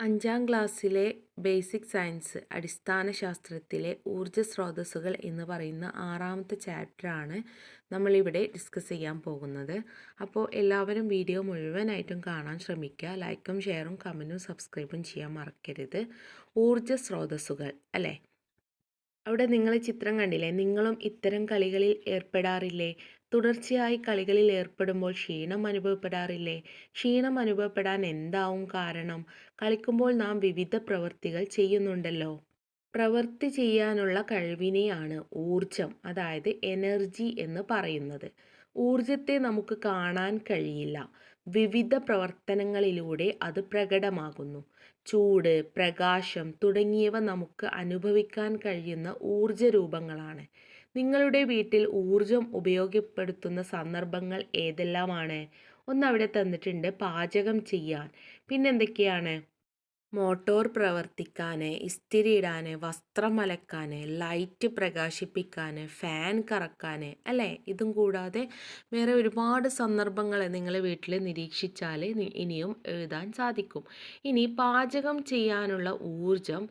അഞ്ചാം ക്ലാസ്സിലെ basic science അടിസ്ഥാന ശാസ്ത്രത്തിലെ ഊർജ സ്രോതസ്സുകൾ എന്ന് പറയുന്ന ആറാമത്തെ ചാപ്റ്ററാണ് നമ്മളിവിടെ ഡിസ്കസ് ചെയ്യാൻ പോകുന്നത്. അപ്പോൾ എല്ലാവരും വീഡിയോ മുഴുവനായിട്ടും കാണാൻ ശ്രമിക്കുക. ലൈക്കും ഷെയറും കമന്റും സബ്സ്ക്രൈബും ചെയ്യാൻ മറക്കരുത്. ഊർജ സ്രോതസ്സുകൾ അല്ലേ? അവിടെ നിങ്ങൾ ചിത്രം കണ്ടില്ലേ? നിങ്ങളും ഇത്തരം കളികളിൽ ഏർപ്പെടാറില്ലേ? തുടർച്ചയായി കളികളിൽ ഏർപ്പെടുമ്പോൾ ക്ഷീണം അനുഭവപ്പെടാറില്ലേ? ക്ഷീണം അനുഭവപ്പെടാൻ എന്താവും കാരണം? കളിക്കുമ്പോൾ നാം വിവിധ പ്രവർത്തികൾ ചെയ്യുന്നുണ്ടല്ലോ. പ്രവൃത്തി ചെയ്യാനുള്ള കഴിവിനെയാണ് ഊർജം അതായത് എനർജി എന്ന് പറയുന്നത്. ഊർജത്തെ നമുക്ക് കാണാൻ കഴിയില്ല. വിവിധ പ്രവർത്തനങ്ങളിലൂടെ അത് പ്രകടമാകുന്നു. ചൂട് പ്രകാശം തുടങ്ങിയവ നമുക്ക് അനുഭവിക്കാൻ കഴിയുന്ന ഊർജ രൂപങ്ങളാണ്. നിങ്ങളുടെ വീട്ടിൽ ഊർജം ഉപയോഗപ്പെടുത്തുന്ന സന്ദർഭങ്ങൾ ഏതെല്ലാമാണ്? ഒന്ന് അവിടെ തന്നിട്ടുണ്ട് പാചകം ചെയ്യാൻ. പിന്നെന്തൊക്കെയാണ് മോട്ടോർ പ്രവർത്തിക്കാൻ ഇസ്തിരി ഇടാൻ വസ്ത്രം അലക്കാൻ ലൈറ്റ് പ്രകാശിപ്പിക്കാൻ ഫാൻ കറക്കാൻ അല്ലേ? ഇതും കൂടാതെ വേറെ ഒരുപാട് സന്ദർഭങ്ങൾ നിങ്ങൾ വീട്ടിൽ നിരീക്ഷിച്ചാൽ ഇനിയും എഴുതാൻ സാധിക്കും. ഇനി പാചകം ചെയ്യാനുള്ള ഊർജം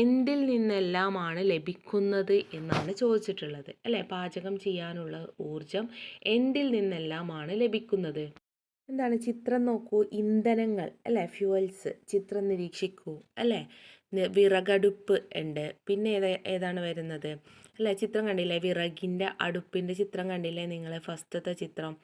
എന്തിൽ നിന്നെല്ലാമാണ് ലഭിക്കുന്നത് എന്നാണ് ചോദിച്ചിട്ടുള്ളത്. അല്ലേ? പാചകം ചെയ്യാനുള്ള ഊർജം എന്തിൽ നിന്നെല്ലാമാണ് ലഭിക്കുന്നത്? എന്താണ് ചിത്രം നോക്കൂ ഇന്ധനങ്ങൾ അല്ലേ? ഫ്യൂവൽസ് ചിത്രം നിരീക്ഷിക്കൂ അല്ലേ? വിറകടുപ്പ് ഉണ്ട്. പിന്നെ ഏതാ ഏതാണ് വരുന്നത്? അല്ലേ ചിത്രം കണ്ടില്ലേ? വിറകിന്റെ അടുപ്പിന്റെ ചിത്രം കണ്ടില്ലേ നിങ്ങൾ ഫസ്റ്റത്തെ ചിത്രം.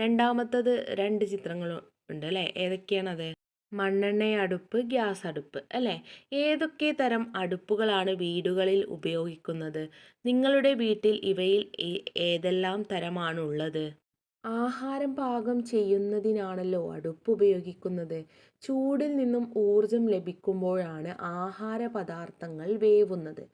രണ്ടാമത്തത് രണ്ട് ചിത്രങ്ങൾ ഉണ്ട് അല്ലേ? ഏതൊക്കെയാണത്? മണ്ണെണ്ണ അടുപ്പ് ഗ്യാസ് അടുപ്പ് അല്ലേ? ഏതൊക്കെ തരം അടുപ്പുകളാണ് വീടുകളിൽ ഉപയോഗിക്കുന്നത്? നിങ്ങളുടെ വീട്ടിൽ ഇവയിൽ ഏതെല്ലാം തരമാണുള്ളത്? ആഹാരം പാകം ചെയ്യുന്നതിനാണല്ലോ അടുപ്പ് ഉപയോഗിക്കുന്നത്. ചൂടിൽ നിന്നും ഊർജം ലഭിക്കുമ്പോഴാണ് ആഹാര പദാർത്ഥങ്ങൾ വേവുന്നത്.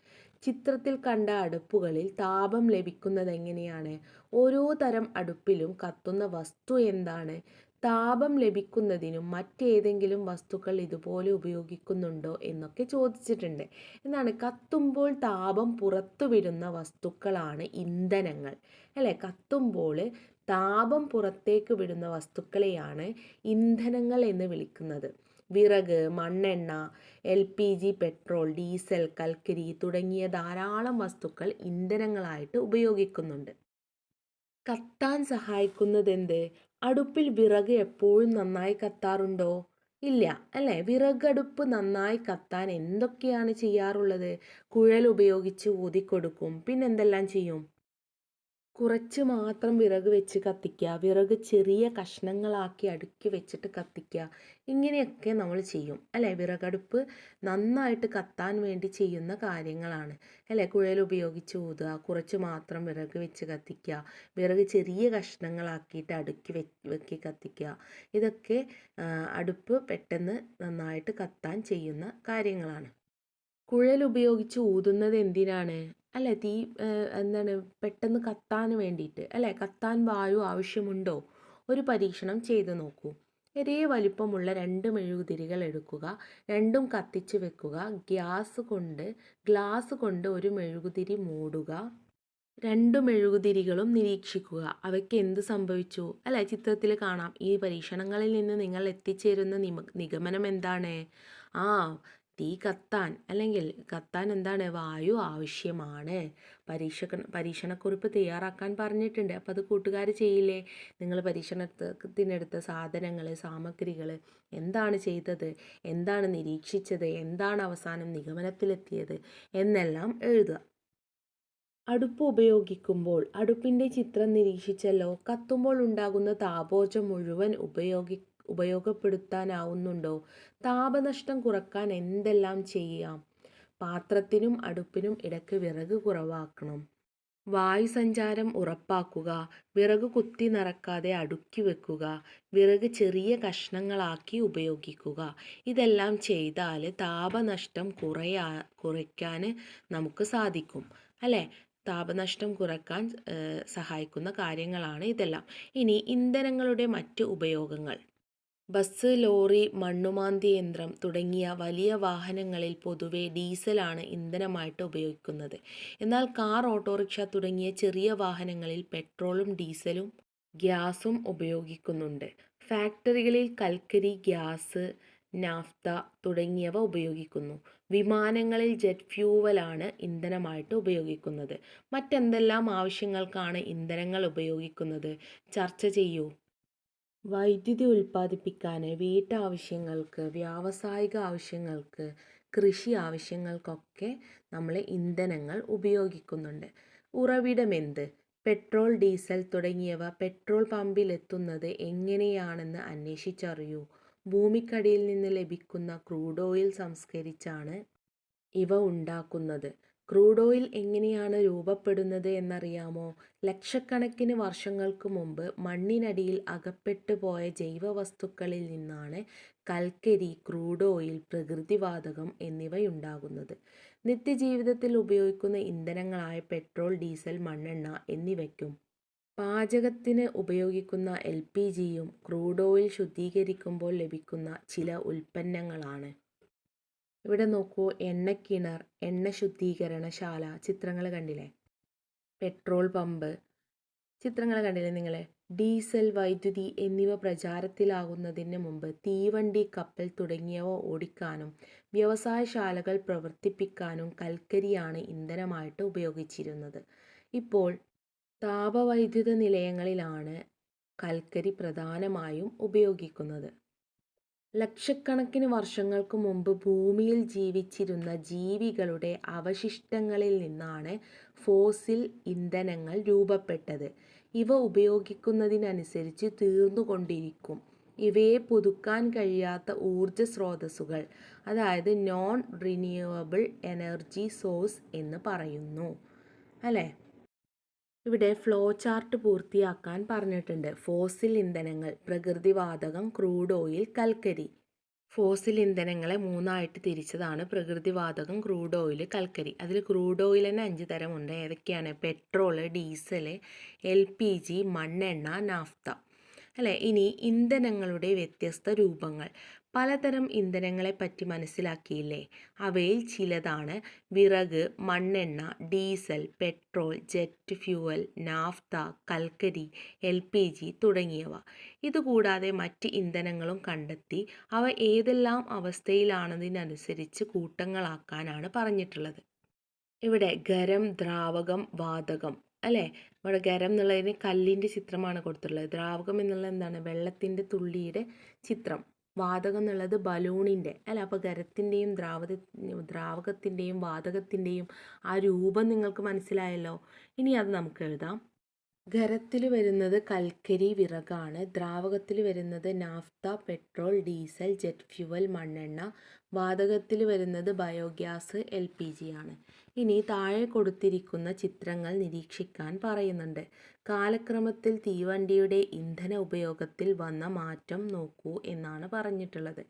ചിത്രത്തിൽ കണ്ട അടുപ്പുകളിൽ താപം ലഭിക്കുന്നത് എങ്ങനെയാണ്? ഓരോ തരം അടുപ്പിലും കത്തുന്ന വസ്തു എന്താണ്? താപം ലഭിക്കുന്നതിനും മറ്റേതെങ്കിലും വസ്തുക്കൾ ഇതുപോലെ ഉപയോഗിക്കുന്നുണ്ടോ എന്നൊക്കെ ചോദിച്ചിട്ടുണ്ട്. എന്നാണ്. കത്തുമ്പോൾ താപം പുറത്തുവിടുന്ന വസ്തുക്കളാണ് ഇന്ധനങ്ങൾ. അല്ലേ? കത്തുമ്പോൾ താപം പുറത്തേക്ക് വിടുന്ന വസ്തുക്കളെയാണ് ഇന്ധനങ്ങൾ എന്ന് വിളിക്കുന്നത്. വിറക് മണ്ണെണ്ണ L P G petrol diesel കൽക്കരി തുടങ്ങിയ ധാരാളം വസ്തുക്കൾ ഇന്ധനങ്ങളായിട്ട് ഉപയോഗിക്കുന്നുണ്ട്. കത്താൻ സഹായിക്കുന്നതെന്ത്? അടുപ്പിൽ വിറക് എപ്പോഴും നന്നായി കത്താറുണ്ടോ? ഇല്ല അല്ലേ? വിറകടുപ്പ് നന്നായി കത്താൻ എന്തൊക്കെയാണ് ചെയ്യാറുള്ളത്? കുഴൽ ഉപയോഗിച്ച് ഊതിക്കൊടുക്കും പിന്നെന്തെല്ലാം ചെയ്യും? കുറച്ച് മാത്രം വിറക് വെച്ച് കത്തിക്കുക. വിറക് ചെറിയ കഷ്ണങ്ങളാക്കി അടുക്കി വെച്ചിട്ട് കത്തിക്കുക. ഇങ്ങനെയൊക്കെ നമ്മൾ ചെയ്യും. അല്ലേ? വിറകടുപ്പ് നന്നായിട്ട് കത്താൻ വേണ്ടി ചെയ്യുന്ന കാര്യങ്ങളാണ്. അല്ലേ? കുഴൽ ഉപയോഗിച്ച് ഊതുക. കുറച്ച് മാത്രം വിറക് വെച്ച് കത്തിക്കുക. വിറക് ചെറിയ കഷ്ണങ്ങളാക്കിയിട്ട് അടുക്കി വെക്കി കത്തിക്കുക. ഇതൊക്കെ അടുപ്പ് പെട്ടെന്ന് നന്നായിട്ട് കത്താൻ ചെയ്യുന്ന കാര്യങ്ങളാണ്. കുഴൽ ഉപയോഗിച്ച് ഊതുന്നത് എന്തിനാണ്? അല്ലേ? തീ എന്താണ് പെട്ടെന്ന് കത്താൻ വേണ്ടിയിട്ട് അല്ലേ? കത്താൻ വായു ആവശ്യമുണ്ടോ? ഒരു പരീക്ഷണം ചെയ്തു നോക്കൂ. ഒരേ വലിപ്പമുള്ള രണ്ട് മെഴുകുതിരികൾ എടുക്കുക രണ്ടും കത്തിച്ച് വെക്കുക ഗ്യാസ് കൊണ്ട് ഗ്ലാസ് കൊണ്ട് ഒരു മെഴുകുതിരി മൂടുക രണ്ട് മെഴുകുതിരികളും നിരീക്ഷിക്കുക. അവയ്ക്ക് എന്ത് സംഭവിച്ചു? അല്ല? ചിത്രത്തിൽ കാണാം. ഈ പരീക്ഷണങ്ങളിൽ നിന്ന് നിങ്ങൾ എത്തിച്ചേരുന്ന നിഗമനം എന്താണ്? ആ തീ കത്താൻ. അല്ലെങ്കിൽ കത്താൻ എന്താണ്? വായു ആവശ്യമാണ്. പരീക്ഷ പരീക്ഷണക്കുറിപ്പ് തയ്യാറാക്കാൻ പറഞ്ഞിട്ടുണ്ട്. അപ്പോൾ അത് കൂട്ടുകാർ ചെയ്യില്ലേ? നിങ്ങൾ പരീക്ഷണത്തിനെടുത്ത സാധനങ്ങൾ സാമഗ്രികൾ എന്താണ് ചെയ്തത്? എന്താണ് നിരീക്ഷിച്ചത്? എന്താണ് അവസാനം നിഗമനത്തിലെത്തിയത്? എന്നെല്ലാം എഴുതുക. അടുപ്പ് ഉപയോഗിക്കുമ്പോൾ അടുപ്പിന്റെ ചിത്രം നിരീക്ഷിച്ചല്ലോ. കത്തുമ്പോൾ ഉണ്ടാകുന്ന താപോർജം മുഴുവൻ ഉപയോഗി ഉപയോഗപ്പെടുത്താനാവുന്നുണ്ടോ? താപനഷ്ടം കുറയ്ക്കാൻ എന്തെല്ലാം ചെയ്യാം? പാത്രത്തിനും അടുപ്പിനും ഇടയ്ക്ക് വിറക് കുറവാക്കണം. വായു സഞ്ചാരം ഉറപ്പാക്കുക. വിറക് കുത്തി നിറക്കാതെ അടുക്കി വെക്കുക. വിറക് ചെറിയ കഷ്ണങ്ങളാക്കി ഉപയോഗിക്കുക. ഇതെല്ലാം ചെയ്താൽ താപനഷ്ടം കുറയാ കുറയ്ക്കാൻ നമുക്ക് സാധിക്കും. അല്ലേ? താപനഷ്ടം കുറയ്ക്കാൻ സഹായിക്കുന്ന കാര്യങ്ങളാണ് ഇതെല്ലാം. ഇനി ഇന്ധനങ്ങളുടെ മറ്റ് ഉപയോഗങ്ങൾ. ബസ് ലോറി മണ്ണുമാന്തി യന്ത്രം തുടങ്ങിയ വലിയ വാഹനങ്ങളിൽ പൊതുവെ ഡീസലാണ് ഇന്ധനമായിട്ട് ഉപയോഗിക്കുന്നത്. എന്നാൽ കാർ ഓട്ടോറിക്ഷ തുടങ്ങിയ ചെറിയ വാഹനങ്ങളിൽ പെട്രോളും ഡീസലും ഗ്യാസും ഉപയോഗിക്കുന്നുണ്ട്. ഫാക്ടറികളിൽ കൽക്കരി ഗ്യാസ് നാഫ്ത തുടങ്ങിയവ ഉപയോഗിക്കുന്നു. വിമാനങ്ങളിൽ ജെറ്റ് ഫ്യൂവലാണ് ഇന്ധനമായിട്ട് ഉപയോഗിക്കുന്നത്. മറ്റെന്തെല്ലാം ആവശ്യങ്ങൾക്കാണ് ഇന്ധനങ്ങൾ ഉപയോഗിക്കുന്നത്? ചർച്ച ചെയ്യൂ. വൈദ്യുതി ഉൽപ്പാദിപ്പിക്കാൻ വീട്ടാവശ്യങ്ങൾക്ക് വ്യാവസായിക ആവശ്യങ്ങൾക്ക് കൃഷി ആവശ്യങ്ങൾക്കൊക്കെ നമ്മൾ ഇന്ധനങ്ങൾ ഉപയോഗിക്കുന്നുണ്ട്. ഉറവിടമെന്ത്? പെട്രോൾ ഡീസൽ തുടങ്ങിയവ പെട്രോൾ പമ്പിൽ എത്തുന്നത് എങ്ങനെയാണെന്ന് അന്വേഷിച്ചറിയൂ. ഭൂമിക്കടിയിൽ നിന്ന് ലഭിക്കുന്ന ക്രൂഡ് ഓയിൽ സംസ്കരിച്ചാണ് ഇവ ഉണ്ടാക്കുന്നത്. ക്രൂഡ് ഓയിൽ എങ്ങനെയാണ് രൂപപ്പെടുന്നത് എന്നറിയാമോ? ലക്ഷക്കണക്കിന് വർഷങ്ങൾക്ക് മുമ്പ് മണ്ണിനടിയിൽ അകപ്പെട്ടു പോയ ജൈവവസ്തുക്കളിൽ നിന്നാണ് കൽക്കരി ക്രൂഡ് ഓയിൽ പ്രകൃതിവാതകം എന്നിവയുണ്ടാകുന്നത്. നിത്യജീവിതത്തിൽ ഉപയോഗിക്കുന്ന ഇന്ധനങ്ങളായ പെട്രോൾ ഡീസൽ മണ്ണെണ്ണ എന്നിവയ്ക്കും പാചകത്തിന് ഉപയോഗിക്കുന്ന എൽ പി ജിയും ക്രൂഡ് ഓയിൽ ശുദ്ധീകരിക്കുമ്പോൾ ലഭിക്കുന്ന ചില ഉൽപ്പന്നങ്ങളാണ്. ഇവിടെ നോക്കൂ എണ്ണക്കിണർ എണ്ണ ശുദ്ധീകരണശാല ചിത്രങ്ങൾ കണ്ടില്ലേ? പെട്രോൾ പമ്പ് ചിത്രങ്ങൾ കണ്ടില്ലേ നിങ്ങൾ ഡീസൽ വൈദ്യുതി എന്നിവ പ്രചാരത്തിലാകുന്നതിന് മുമ്പ് തീവണ്ടി കപ്പൽ തുടങ്ങിയവ ഓടിക്കാനും വ്യവസായശാലകൾ പ്രവർത്തിപ്പിക്കാനും കൽക്കരിയാണ് ഇന്ധനമായിട്ട് ഉപയോഗിച്ചിരുന്നത്. ഇപ്പോൾ താപവൈദ്യുത നിലയങ്ങളിലാണ് കൽക്കരി പ്രധാനമായും ഉപയോഗിക്കുന്നത്. ലക്ഷക്കണക്കിന് വർഷങ്ങൾക്ക് മുമ്പ് ഭൂമിയിൽ ജീവിച്ചിരുന്ന ജീവികളുടെ അവശിഷ്ടങ്ങളിൽ നിന്നാണ് ഫോസിൽ ഇന്ധനങ്ങൾ രൂപപ്പെട്ടത്. ഇവ ഉപയോഗിക്കുന്നതിനനുസരിച്ച് തീർന്നുകൊണ്ടിരിക്കും. ഇവയെ പുതുക്കാൻ കഴിയാത്ത ഊർജ സ്രോതസ്സുകൾ അതായത് നോൺ റിന്യൂവബിൾ എനർജി സോഴ്സ് എന്ന് പറയുന്നു. അല്ലേ? ഇവിടെ ഫ്ലോ ചാർട്ട് പൂർത്തിയാക്കാൻ പറഞ്ഞിട്ടുണ്ട്. ഫോസിൽ ഇന്ധനങ്ങൾ പ്രകൃതിവാതകം ക്രൂഡ് ഓയിൽ കൽക്കരി. ഫോസിൽ ഇന്ധനങ്ങളെ മൂന്നായിട്ട് തിരിച്ചതാണ്. പ്രകൃതിവാതകം ക്രൂഡ് ഓയിൽ കൽക്കരി. അതിൽ ക്രൂഡ് ഓയിൽ തന്നെ അഞ്ച് തരമുണ്ട്. ഏതൊക്കെയാണ്? Petrol diesel L P G മണ്ണെണ്ണ നാഫ്ത അല്ലേ? ഇനി ഇന്ധനങ്ങളുടെ വ്യത്യസ്ത രൂപങ്ങൾ. പലതരം ഇന്ധനങ്ങളെപ്പറ്റി മനസ്സിലാക്കിയില്ലേ? അവയിൽ ചിലതാണ് വിറക് മണ്ണെണ്ണ diesel petrol jet fuel naphtha കൽക്കരി എൽ പി ജി തുടങ്ങിയവ. ഇതുകൂടാതെ മറ്റ് ഇന്ധനങ്ങളും കണ്ടെത്തി അവ ഏതെല്ലാം അവസ്ഥയിലാണതിനനുസരിച്ച് കൂട്ടങ്ങളാക്കാനാണ് പറഞ്ഞിട്ടുള്ളത്. ഇവിടെ ഖരം ദ്രാവകം വാതകം അല്ലേ? ഇവിടെ ഖരം എന്നുള്ളതിന് കല്ലിന്റെ ചിത്രമാണ് കൊടുത്തിട്ടുള്ളത്. ദ്രാവകം എന്നുള്ളത് എന്താണ്? വെള്ളത്തിന്റെ തുള്ളിയുടെ ചിത്രം. വാതകം എന്നുള്ളത് ബലൂണിന്റെ അല്ല അപ്പോൾ ഖരത്തിന്റെയും ദ്രാവക ദ്രാവകത്തിന്റെയും വാതകത്തിന്റെയും ആ രൂപം നിങ്ങൾക്ക് മനസ്സിലായല്ലോ. ഇനി അത് നമുക്ക് എഴുതാം. ഖരത്തിൽ വരുന്നത് കൽക്കരി വിറകാണ്. ദ്രാവകത്തിൽ വരുന്നത് naphtha petrol diesel jet fuel മണ്ണെണ്ണ വാതകത്തിൽ വരുന്നത് ബയോഗ്യാസ് എൽ പി ജി ആണ്. ഇനി താഴെ കൊടുത്തിരിക്കുന്ന ചിത്രങ്ങൾ നിരീക്ഷിക്കാൻ പറയുന്നുണ്ട്. കാലക്രമത്തിൽ തീവണ്ടിയുടെ ഇന്ധന ഉപയോഗത്തിൽ വന്ന മാറ്റം നോക്കൂ എന്നാണ് പറഞ്ഞിട്ടുള്ളത്.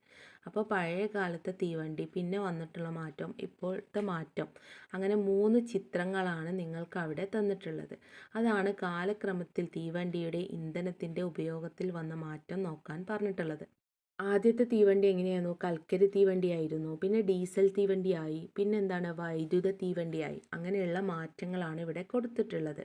അപ്പോൾ പഴയ കാലത്തെ തീവണ്ടി പിന്നെ വന്നിട്ടുള്ള മാറ്റം ഇപ്പോഴത്തെ മാറ്റം അങ്ങനെ മൂന്ന് ചിത്രങ്ങളാണ് നിങ്ങൾക്ക് അവിടെ തന്നിട്ടുള്ളത്. അതാണ് കാലക്രമത്തിൽ തീവണ്ടിയുടെ ഇന്ധനത്തിന്റെ ഉപയോഗത്തിൽ വന്ന മാറ്റം നോക്കാൻ പറഞ്ഞിട്ടുള്ളത്. ആദ്യത്തെ തീവണ്ടി എങ്ങനെയായിരുന്നു? കൽക്കരി തീവണ്ടിയായിരുന്നു പിന്നെ ഡീസൽ തീവണ്ടിയായി പിന്നെന്താണ് വൈദ്യുത തീവണ്ടിയായി അങ്ങനെയുള്ള മാറ്റങ്ങളാണ് ഇവിടെ കൊടുത്തിട്ടുള്ളത്.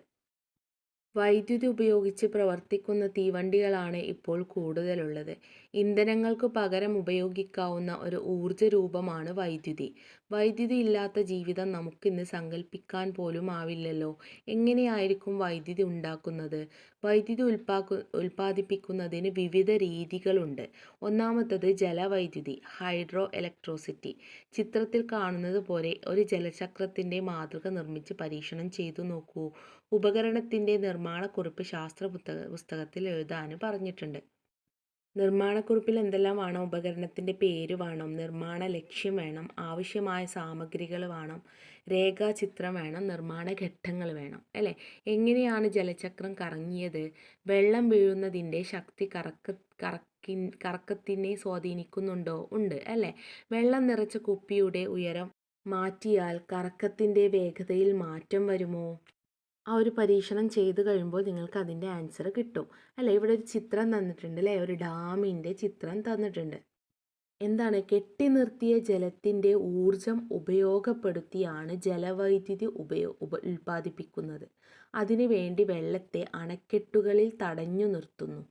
വൈദ്യുതി ഉപയോഗിച്ച് പ്രവർത്തിക്കുന്ന തീവണ്ടികളാണ് ഇപ്പോൾ കൂടുതലുള്ളത്. ഇന്ധനങ്ങൾക്ക് പകരം ഉപയോഗിക്കാവുന്ന ഒരു ഊർജ രൂപമാണ് വൈദ്യുതി. വൈദ്യുതി ഇല്ലാത്ത ജീവിതം നമുക്കിന്ന് സങ്കല്പിക്കാൻ പോലും ആവില്ലല്ലോ. എങ്ങനെയായിരിക്കും വൈദ്യുതി ഉണ്ടാക്കുന്നത്? വൈദ്യുതി ഉൽപ്പാക്കു ഉൽപ്പാദിപ്പിക്കുന്നതിന് വിവിധ രീതികളുണ്ട്. ഒന്നാമത്തത് ജലവൈദ്യുതി ഹൈഡ്രോ ഇലക്ട്രോസിറ്റി. ചിത്രത്തിൽ കാണുന്നത് പോലെ ഒരു ജലചക്രത്തിന്റെ മാതൃക നിർമ്മിച്ച് പരീക്ഷണം ചെയ്തു നോക്കൂ. ഉപകരണത്തിന്റെ നിർമ്മാണക്കുറിപ്പ് ശാസ്ത്ര പുസ്തക പുസ്തകത്തിൽ എഴുതാനും പറഞ്ഞിട്ടുണ്ട്. നിർമ്മാണക്കുറിപ്പിൽ എന്തെല്ലാം വേണം? ഉപകരണത്തിന്റെ പേര് വേണം നിർമ്മാണ ലക്ഷ്യം വേണം ആവശ്യമായ സാമഗ്രികൾ വേണം രേഖാചിത്രം വേണം നിർമ്മാണ ഘട്ടങ്ങൾ വേണം അല്ലേ? എങ്ങനെയാണ് ജലചക്രം കറങ്ങിയത്? വെള്ളം വീഴുന്നതിന്റെ ശക്തി കറക്ക കറക്കി കറക്കത്തിനെ സ്വാധീനിക്കുന്നുണ്ടോ? ഉണ്ട് അല്ലേ? വെള്ളം നിറച്ച കുപ്പിയുടെ ഉയരം മാറ്റിയാൽ കറക്കത്തിന്റെ വേഗതയിൽ മാറ്റം വരുമോ? ആ ഒരു പരീക്ഷണം ചെയ്ത് കഴിയുമ്പോൾ നിങ്ങൾക്ക് അതിന്റെ ആൻസർ കിട്ടും. അല്ലേ? ഇവിടെ ഒരു ചിത്രം തന്നിട്ടുണ്ട് അല്ലേ? ഒരു ഡാമിന്റെ ചിത്രം തന്നിട്ടുണ്ട്. എന്താണ്? കെട്ടി നിർത്തിയ ജലത്തിന്റെ ഊർജം ഉപയോഗപ്പെടുത്തിയാണ് ജലവൈദ്യുതി ഉപയോ ഉപ ഉൽപ്പാദിപ്പിക്കുന്നത്. അതിനു വേണ്ടി വെള്ളത്തെ അണക്കെട്ടുകളിൽ തടഞ്ഞു നിർത്തുന്നു.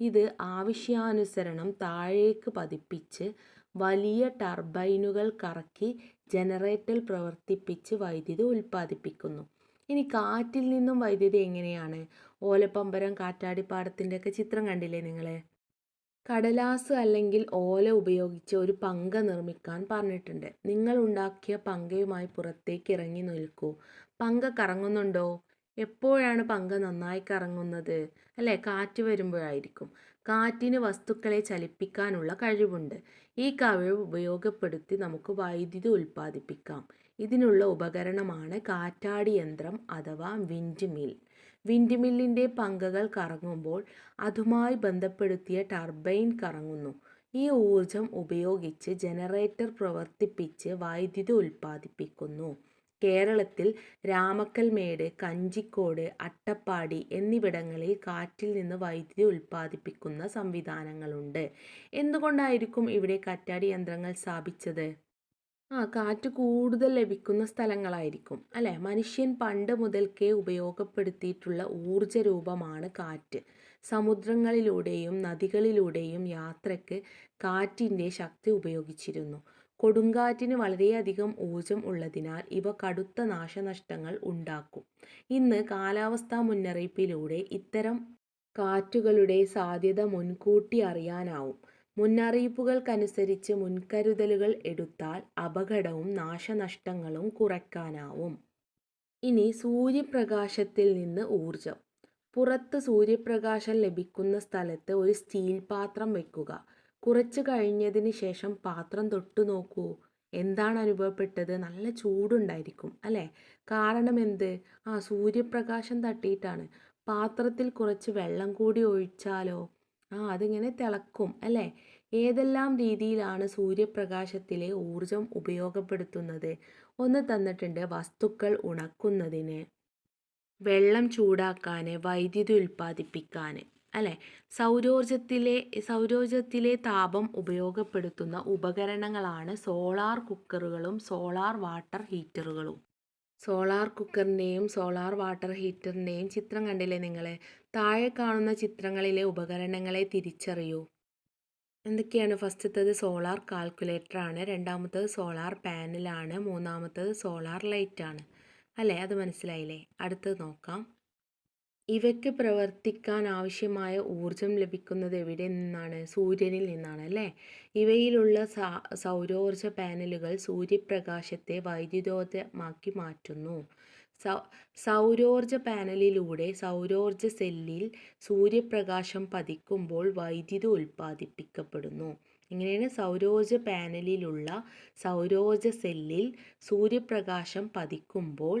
ഇത് ആവശ്യാനുസരണം താഴേക്ക് പതിപ്പിച്ച് വലിയ ടർബൈനുകൾ കറക്കി ജനറേറ്റർ പ്രവർത്തിപ്പിച്ച് വൈദ്യുതി ഉൽപ്പാദിപ്പിക്കുന്നു. ഇനി കാറ്റിൽ നിന്നും വൈദ്യുതി എങ്ങനെയാണ്? ഓലപ്പമ്പരം കാറ്റാടിപ്പാടത്തിന്റെ ഒക്കെ ചിത്രം കണ്ടില്ലേ നിങ്ങൾ കടലാസ് അല്ലെങ്കിൽ ഓല ഉപയോഗിച്ച് ഒരു പങ്ക നിർമ്മിക്കാൻ പറഞ്ഞിട്ടുണ്ട്. നിങ്ങൾ ഉണ്ടാക്കിയ പങ്കയുമായി പുറത്തേക്ക് ഇറങ്ങി നിൽക്കൂ. പങ്ക കറങ്ങുന്നുണ്ടോ? എപ്പോഴാണ് പങ്ക നന്നായി കറങ്ങുന്നത്? അല്ലേ? കാറ്റ് വരുമ്പോഴായിരിക്കും. കാറ്റിന് വസ്തുക്കളെ ചലിപ്പിക്കാനുള്ള കഴിവുണ്ട്. ഈ കഴിവ് ഉപയോഗപ്പെടുത്തി നമുക്ക് വൈദ്യുതി ഉൽപ്പാദിപ്പിക്കാം. ഇതിനുള്ള ഉപകരണമാണ് കാറ്റാടി യന്ത്രം അഥവാ വിൻഡ് മിൽ വിൻഡ് മില്ലിന്റെ പങ്കകൾ കറങ്ങുമ്പോൾ അതുമായി ബന്ധപ്പെടുത്തിയ ടർബൈൻ കറങ്ങുന്നു. ഈ ഊർജം ഉപയോഗിച്ച് ജനറേറ്റർ പ്രവർത്തിപ്പിച്ച് വൈദ്യുതി ഉൽപ്പാദിപ്പിക്കുന്നു. കേരളത്തിൽ രാമക്കൽമേട് കഞ്ചിക്കോട് അട്ടപ്പാടി എന്നിവിടങ്ങളിൽ കാറ്റിൽ നിന്ന് വൈദ്യുതി ഉൽപ്പാദിപ്പിക്കുന്ന സംവിധാനങ്ങളുണ്ട്. എന്തുകൊണ്ടായിരിക്കും ഇവിടെ കറ്റാടി യന്ത്രങ്ങൾ സ്ഥാപിച്ചത്? ആ കാറ്റ് കൂടുതൽ ലഭിക്കുന്ന സ്ഥലങ്ങളായിരിക്കും അല്ലേ? മനുഷ്യൻ പണ്ട് മുതൽക്കേ ഉപയോഗപ്പെടുത്തിയിട്ടുള്ള ഊർജ രൂപമാണ് കാറ്റ്. സമുദ്രങ്ങളിലൂടെയും നദികളിലൂടെയും യാത്രയ്ക്ക് കാറ്റിന്റെ ശക്തി ഉപയോഗിച്ചിരുന്നു. കൊടുങ്കാറ്റിന് വളരെയധികം ഊർജം ഉള്ളതിനാൽ ഇവ കടുത്ത നാശനഷ്ടങ്ങൾ ഉണ്ടാക്കും. ഇന്ന് കാലാവസ്ഥാ മുന്നറിയിപ്പിലൂടെ ഇത്തരം കാറ്റുകളുടെ സാധ്യത മുൻകൂട്ടി അറിയാനാവും. മുന്നറിയിപ്പുകൾക്കനുസരിച്ച് മുൻകരുതലുകൾ എടുത്താൽ അപകടവും നാശനഷ്ടങ്ങളും കുറയ്ക്കാനാവും. ഇനി സൂര്യപ്രകാശത്തിൽ നിന്ന് ഊർജം പുറത്ത് സൂര്യപ്രകാശം ലഭിക്കുന്ന സ്ഥലത്ത് ഒരു സ്റ്റീൽ പാത്രം വെക്കുക. കുറച്ച് കഴിഞ്ഞതിന് ശേഷം പാത്രം തൊട്ടു നോക്കൂ. എന്താണ് അനുഭവപ്പെട്ടത്? നല്ല ചൂടുണ്ടായിരിക്കും അല്ലേ? കാരണം എന്ത്? ആ സൂര്യപ്രകാശം തട്ടിയിട്ടാണ്. പാത്രത്തിൽ കുറച്ച് വെള്ളം കൂടി ഒഴിച്ചാലോ? ആ അതിങ്ങനെ തിളക്കും അല്ലേ? ഏതെല്ലാം രീതിയിലാണ് സൂര്യപ്രകാശത്തിലെ ഊർജം ഉപയോഗപ്പെടുത്തുന്നത്? ഒന്ന് തന്നിട്ടുണ്ട് വസ്തുക്കൾ ഉണക്കുന്നതിന്. വെള്ളം ചൂടാക്കാൻ വൈദ്യുതി ഉൽപ്പാദിപ്പിക്കാൻ അല്ലേ? സൗരോർജത്തിലെ സൗരോർജത്തിലെ താപം ഉപയോഗപ്പെടുത്തുന്ന ഉപകരണങ്ങളാണ് സോളാർ കുക്കറുകളും സോളാർ വാട്ടർ ഹീറ്ററുകളും. സോളാർ കുക്കറിന്റെയും സോളാർ വാട്ടർ ഹീറ്ററിന്റെയും ചിത്രം കണ്ടില്ലേ നിങ്ങൾ താഴെ കാണുന്ന ചിത്രങ്ങളിലെ ഉപകരണങ്ങളെ തിരിച്ചറിയൂ. എന്തൊക്കെയാണ് ഫസ്റ്റത്തത്? സോളാർ കാൽക്കുലേറ്ററാണ് രണ്ടാമത്തേത് സോളാർ പാനലാണ് മൂന്നാമത്തേത് സോളാർ ലൈറ്റാണ്. അല്ലേ? അത് മനസ്സിലായില്ലേ? അടുത്തത് നോക്കാം. ഇവയ്ക്ക് പ്രവർത്തിക്കാൻ ആവശ്യമായ ഊർജം ലഭിക്കുന്നത് എവിടെ നിന്നാണ്? സൂര്യനിൽ നിന്നാണ് അല്ലേ? ഇവയിലുള്ള സൗരോർജ പാനലുകൾ സൂര്യപ്രകാശത്തെ വൈദ്യുതോർജമാക്കി മാറ്റുന്നു. സൗരോർജ പാനലിലൂടെ സൗരോർജ സെല്ലിൽ സൂര്യപ്രകാശം പതിക്കുമ്പോൾ വൈദ്യുതി ഉൽപ്പാദിപ്പിക്കപ്പെടുന്നു. ഇങ്ങനെയാണ് സൗരോർജ പാനലിലുള്ള സൗരോർജ സെല്ലിൽ സൂര്യപ്രകാശം പതിക്കുമ്പോൾ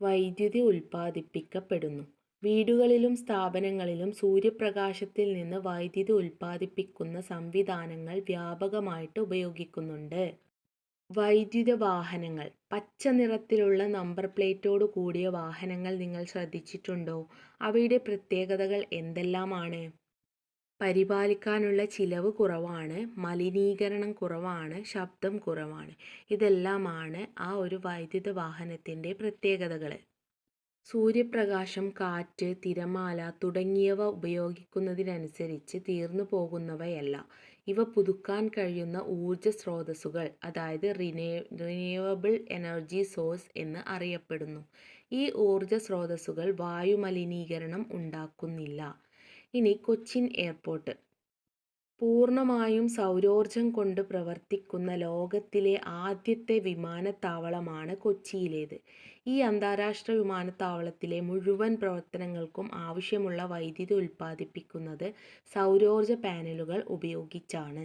വൈദ്യുതി ഉൽപ്പാദിപ്പിക്കപ്പെടുന്നു. വീടുകളിലും സ്ഥാപനങ്ങളിലും സൂര്യപ്രകാശത്തിൽ നിന്ന് വൈദ്യുതി ഉൽപ്പാദിപ്പിക്കുന്ന സംവിധാനങ്ങൾ വ്യാപകമായിട്ട് ഉപയോഗിക്കുന്നുണ്ട്. വൈദ്യുത വാഹനങ്ങൾ. പച്ച നിറത്തിലുള്ള നമ്പർ പ്ലേറ്റോട് കൂടിയ വാഹനങ്ങൾ നിങ്ങൾ ശ്രദ്ധിച്ചിട്ടുണ്ടോ? അവയുടെ പ്രത്യേകതകൾ എന്തെല്ലാമാണ്? പരിപാലിക്കാനുള്ള ചിലവ് കുറവാണ്. മലിനീകരണം കുറവാണ്. ശബ്ദം കുറവാണ്. ഇതെല്ലാമാണ് ആ ഒരു വൈദ്യുത വാഹനത്തിന്റെ പ്രത്യേകതകൾ സൂര്യപ്രകാശം കാറ്റ് തിരമാല തുടങ്ങിയവ ഉപയോഗിക്കുന്നതിനനുസരിച്ച് തീർന്നു പോകുന്നവയല്ല. ഇവ പുതുക്കാൻ കഴിയുന്ന ഊർജ സ്രോതസ്സുകൾ അതായത് റിനേ റിന്യൂവബിൾ എനർജി സോഴ്സ് എന്ന് അറിയപ്പെടുന്നു. ഈ ഊർജ സ്രോതസ്സുകൾ വായുമലിനീകരണം ഉണ്ടാക്കുന്നില്ല. ഇനി കൊച്ചിൻ എയർപോർട്ട്. പൂർണമായും സൗരോർജം കൊണ്ട് പ്രവർത്തിക്കുന്ന ലോകത്തിലെ ആദ്യത്തെ വിമാനത്താവളമാണ് കൊച്ചിയിലേത്. ഈ അന്താരാഷ്ട്ര വിമാനത്താവളത്തിലെ മുഴുവൻ പ്രവർത്തനങ്ങൾക്കും ആവശ്യമുള്ള വൈദ്യുതി ഉൽപ്പാദിപ്പിക്കുന്നത് സൗരോർജ പാനലുകൾ ഉപയോഗിച്ചാണ്.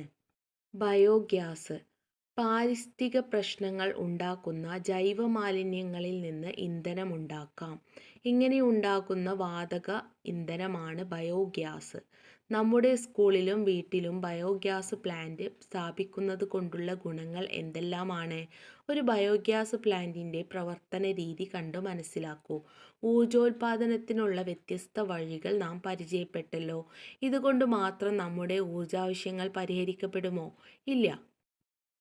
ബയോഗ്യാസ് പാരിസ്ഥിതിക പ്രശ്നങ്ങൾ ഉണ്ടാക്കുന്ന ജൈവമാലിന്യങ്ങളിൽ നിന്ന് ഇന്ധനമുണ്ടാക്കാം ഇങ്ങനെ ഉണ്ടാക്കുന്ന വാതക ഇന്ധനമാണ് ബയോഗ്യാസ്. നമ്മുടെ സ്കൂളിലും വീട്ടിലും ബയോഗ്യാസ് പ്ലാന്റ് സ്ഥാപിക്കുന്നത് കൊണ്ടുള്ള ഗുണങ്ങൾ എന്തെല്ലാമാണ്? ഒരു ബയോഗ്യാസ് പ്ലാന്റിന്റെ പ്രവർത്തന രീതി കണ്ടു മനസ്സിലാക്കൂ. ഊർജോൽപാദനത്തിനുള്ള വ്യത്യസ്ത വഴികൾ നാം പരിചയപ്പെട്ടല്ലോ. ഇതുകൊണ്ട് മാത്രം നമ്മുടെ ഊർജാവശ്യങ്ങൾ പരിഹരിക്കപ്പെടുമോ? ഇല്ല.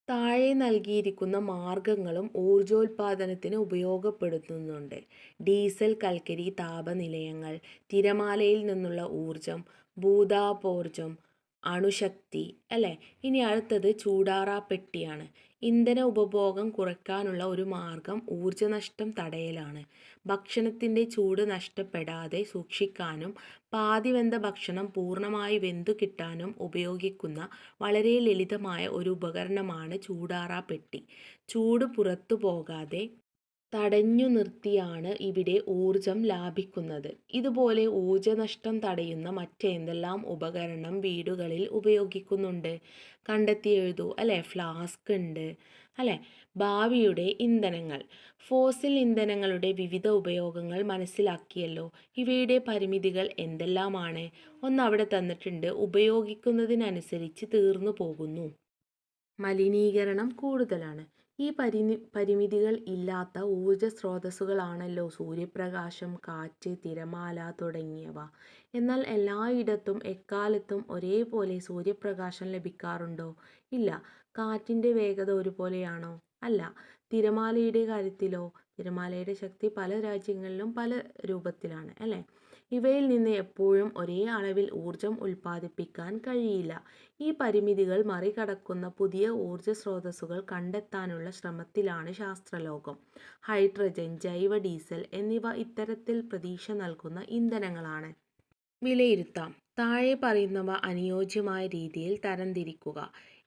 താഴെ നൽകിയിരിക്കുന്ന മാർഗങ്ങളും ഊർജോൽപാദനത്തിന് ഉപയോഗപ്പെടുത്തുന്നുണ്ട്. ഡീസൽ കൽക്കരി താപനിലയങ്ങൾ തിരമാലയിൽ നിന്നുള്ള ഊർജം ഭൂതാപോർജം അണുശക്തി അല്ലേ? ഇനി അടുത്തത് ചൂടാറാപ്പെട്ടിയാണ്. ഇന്ധന ഉപഭോഗം കുറയ്ക്കാനുള്ള ഒരു മാർഗം ഊർജനഷ്ടം തടയലാണ്. ഭക്ഷണത്തിന്റെ ചൂട് നഷ്ടപ്പെടാതെ സൂക്ഷിക്കാനും പാതി വെന്ത ഭക്ഷണം പൂർണമായി വെന്തു കിട്ടാനും ഉപയോഗിക്കുന്ന വളരെ ലളിതമായ ഒരു ഉപകരണമാണ് ചൂടാറാപ്പെട്ടി. ചൂട് പുറത്തു പോകാതെ തടഞ്ഞു നിർത്തിയാണ് ഇവിടെ ഊർജം ലാഭിക്കുന്നത്. ഇതുപോലെ ഊർജനഷ്ടം തടയുന്ന മറ്റെന്തെല്ലാം ഉപകരണം വീടുകളിൽ ഉപയോഗിക്കുന്നുണ്ട്. കണ്ടെത്തി എഴുതൂ. അല്ലേ? ഫ്ലാസ്ക് ഉണ്ട്. അല്ലേ? ഭാവിയുടെ ഇന്ധനങ്ങൾ. ഫോസിൽ ഇന്ധനങ്ങളുടെ വിവിധ ഉപയോഗങ്ങൾ മനസ്സിലാക്കിയല്ലോ. ഇവയുടെ പരിമിതികൾ എന്തെല്ലാമാണ്? ഒന്ന് അവിടെ തന്നിട്ടുണ്ട്. ഉപയോഗിക്കുന്നതിനനുസരിച്ച് തീർന്നു പോകുന്നു. മലിനീകരണം കൂടുതലാണ്. ഈ പരിമി പരിമിതികൾ ഇല്ലാത്ത ഊർജ സ്രോതസ്സുകളാണല്ലോ സൂര്യപ്രകാശം കാറ്റ് തിരമാല തുടങ്ങിയവ. എന്നാൽ എല്ലായിടത്തും എക്കാലത്തും ഒരേപോലെ സൂര്യപ്രകാശം ലഭിക്കാറുണ്ടോ? ഇല്ല. കാറ്റിന്റെ വേഗത ഒരുപോലെയാണോ? അല്ല. തിരമാലയുടെ കാര്യത്തിലോ? തിരമാലയുടെ ശക്തി പല രാജ്യങ്ങളിലും പല രൂപത്തിലാണ് അല്ലേ? ഇവയിൽ നിന്ന് എപ്പോഴും ഒരേ അളവിൽ ഊർജം ഉൽപ്പാദിപ്പിക്കാൻ കഴിയില്ല. ഈ പരിമിതികൾ മറികടക്കുന്ന പുതിയ ഊർജ സ്രോതസ്സുകൾ കണ്ടെത്താനുള്ള ശ്രമത്തിലാണ് ശാസ്ത്രലോകം. ഹൈഡ്രജൻ ജൈവ ഡീസൽ എന്നിവ ഇത്തരത്തിൽ പ്രതീക്ഷ നൽകുന്ന ഇന്ധനങ്ങളാണ്. വിലയിരുത്താം. താഴെ പറയുന്നവ അനുയോജ്യമായ രീതിയിൽ തരംതിരിക്കുക.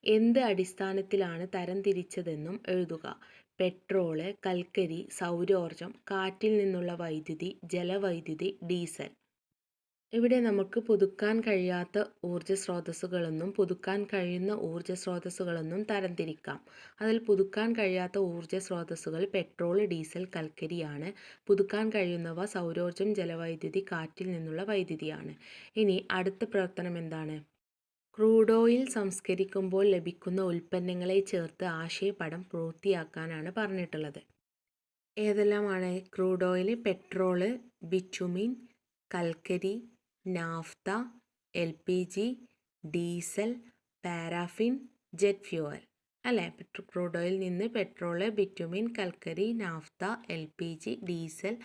എന്ത് അടിസ്ഥാനത്തിലാണ് തരംതിരിച്ചതെന്നും എഴുതുക. പെട്രോൾ കൽക്കരി സൗരോർജം കാറ്റിൽ നിന്നുള്ള വൈദ്യുതി ജലവൈദ്യുതി ഡീസൽ. ഇവിടെ നമുക്ക് പുതുക്കാൻ കഴിയാത്ത ഊർജ സ്രോതസ്സുകളെന്നും പുതുക്കാൻ കഴിയുന്ന ഊർജ സ്രോതസ്സുകളെന്നും തരംതിരിക്കാം. അതിൽ പുതുക്കാൻ കഴിയാത്ത ഊർജ സ്രോതസ്സുകൾ പെട്രോൾ ഡീസൽ കൽക്കരിയാണ്. പുതുക്കാൻ കഴിയുന്നവ സൗരോർജം ജലവൈദ്യുതി കാറ്റിൽ നിന്നുള്ള വൈദ്യുതിയാണ്. ഇനി അടുത്ത പ്രവർത്തനം എന്താണ്? ക്രൂഡ് ഓയിൽ സംസ്കരിക്കുമ്പോൾ ലഭിക്കുന്ന ഉൽപ്പന്നങ്ങളെ ചേർത്ത് ആശയപടം പൂർത്തിയാക്കാനാണ് പറഞ്ഞിട്ടുള്ളത്. ഏതെല്ലാമാണ്? ക്രൂഡ് ഓയിൽ പെട്രോൾ ബിറ്റുമിൻ കൽക്കരി naphtha L P G diesel paraffin jet fuel. അല്ലേ? ക്രൂഡ് ഓയിൽ നിന്ന് പെട്രോൾ ബിറ്റുമിൻ കൽക്കരി naphtha L P G diesel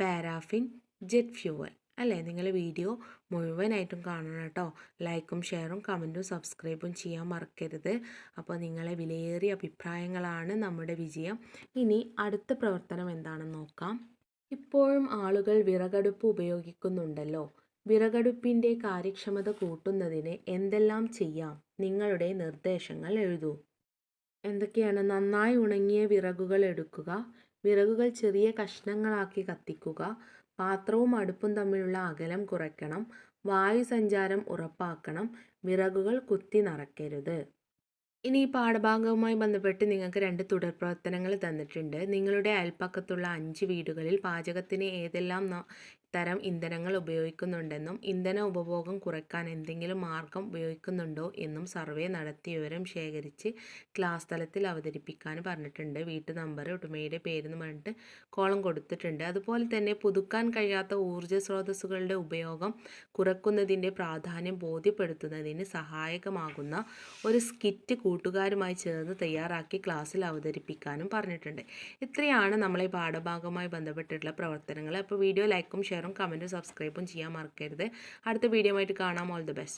paraffin jet fuel. അല്ലേ? നിങ്ങൾ വീഡിയോ മുഴുവനായിട്ടും കാണണം കേട്ടോ. ലൈക്കും ഷെയറും കമന്റും സബ്സ്ക്രൈബും ചെയ്യാൻ മറക്കരുത്. അപ്പോൾ നിങ്ങളെ വിലയേറിയ അഭിപ്രായങ്ങളാണ് നമ്മുടെ വിജയം. ഇനി അടുത്ത പ്രവർത്തനം എന്താണെന്ന് നോക്കാം. ഇപ്പോഴും ആളുകൾ വിറകടുപ്പ് ഉപയോഗിക്കുന്നുണ്ടല്ലോ. വിറകടുപ്പിന്റെ കാര്യക്ഷമത കൂട്ടുന്നതിന് എന്തെല്ലാം ചെയ്യാം? നിങ്ങളുടെ നിർദ്ദേശങ്ങൾ എഴുതൂ. എന്തൊക്കെയാണ്? നന്നായി ഉണങ്ങിയ വിറകുകൾ എടുക്കുക. വിറകുകൾ ചെറിയ കഷ്ണങ്ങളാക്കി കത്തിക്കുക. പാത്രവും അടുപ്പും തമ്മിലുള്ള അകലം കുറയ്ക്കണം. വായു സഞ്ചാരം ഉറപ്പാക്കണം. വിറകുകൾ കുത്തി നിറയ്ക്കരുത്. ഇനി ഈ പാഠഭാഗവുമായി ബന്ധപ്പെട്ട് നിങ്ങൾക്ക് രണ്ട് തുടർ പ്രവർത്തനങ്ങൾ തന്നിട്ടുണ്ട്. നിങ്ങളുടെ അയൽപ്പക്കത്തുള്ള അഞ്ച് വീടുകളിൽ പാചകത്തിന് ഏതെല്ലാം തരം ഇന്ധനങ്ങൾ ഉപയോഗിക്കുന്നുണ്ടെന്നും ഇന്ധന ഉപഭോഗം കുറയ്ക്കാൻ എന്തെങ്കിലും മാർഗം ഉപയോഗിക്കുന്നുണ്ടോ എന്നും സർവേ നടത്തി വിവരം ശേഖരിച്ച് ക്ലാസ് തലത്തിൽ അവതരിപ്പിക്കാൻ പറഞ്ഞിട്ടുണ്ട്. വീട്ടു നമ്പർ ഉടമയുടെ പേരെന്ന് പറഞ്ഞിട്ട് കോളം കൊടുത്തിട്ടുണ്ട്. അതുപോലെ തന്നെ പുതുക്കാൻ കഴിയാത്ത ഊർജ സ്രോതസ്സുകളുടെ ഉപയോഗം കുറക്കുന്നതിന്റെ പ്രാധാന്യം ബോധ്യപ്പെടുത്തുന്നതിന് സഹായകമാകുന്ന ഒരു സ്കിറ്റ് കൂട്ടുകാരുമായി ചേർന്ന് തയ്യാറാക്കി ക്ലാസ്സിൽ അവതരിപ്പിക്കാനും പറഞ്ഞിട്ടുണ്ട്. ഇത്രയാണ് നമ്മളെ പാഠഭാഗവുമായി ബന്ധപ്പെട്ടിട്ടുള്ള പ്രവർത്തനങ്ങൾ. അപ്പോൾ വീഡിയോ ലൈക്കും ഷെയറും കമന്റും സബ്സ്ക്രൈബും ചെയ്യാൻ മറക്കരുത്. അടുത്ത വീഡിയോ ആയിട്ട് കാണാം. All the best